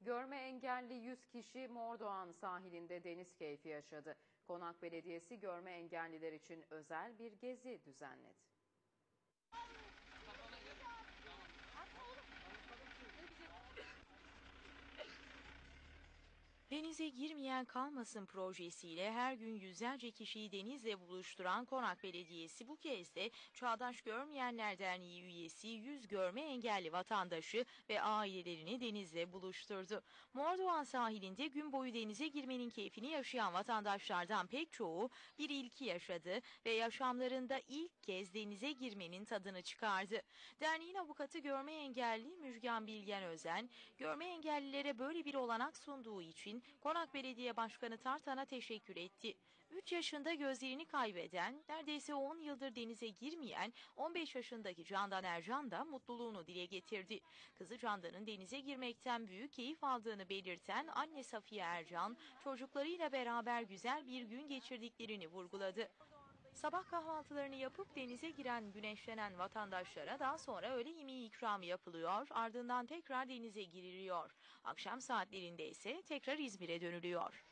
Görme engelli 100 kişi Mordoğan sahilinde deniz keyfi yaşadı. Konak Belediyesi görme engelliler için özel bir gezi düzenledi. Denize girmeyen kalmasın projesiyle her gün yüzlerce kişiyi denizle buluşturan Konak Belediyesi bu kez de Çağdaş Görmeyenler Derneği üyesi 100 görme engelli vatandaşı ve ailelerini denizle buluşturdu. Mordoğan sahilinde gün boyu denize girmenin keyfini yaşayan vatandaşlardan pek çoğu bir ilki yaşadı ve yaşamlarında ilk kez denize girmenin tadını çıkardı. Derneğin avukatı görme engelli Müjgan Bilgen Özen, görme engellilere böyle bir olanak sunduğu için Konak Belediye Başkanı Tartan'a teşekkür etti. 3 yaşında gözlerini kaybeden, neredeyse 10 yıldır denize girmeyen 15 yaşındaki Candan Ercan da mutluluğunu dile getirdi. Kızı Candan'ın denize girmekten büyük keyif aldığını belirten anne Safiye Ercan, çocuklarıyla beraber güzel bir gün geçirdiklerini vurguladı. Sabah kahvaltılarını yapıp denize giren güneşlenen vatandaşlara daha sonra öğle yemeği ikramı yapılıyor, ardından tekrar denize giriliyor. Akşam saatlerinde ise tekrar İzmir'e dönülüyor.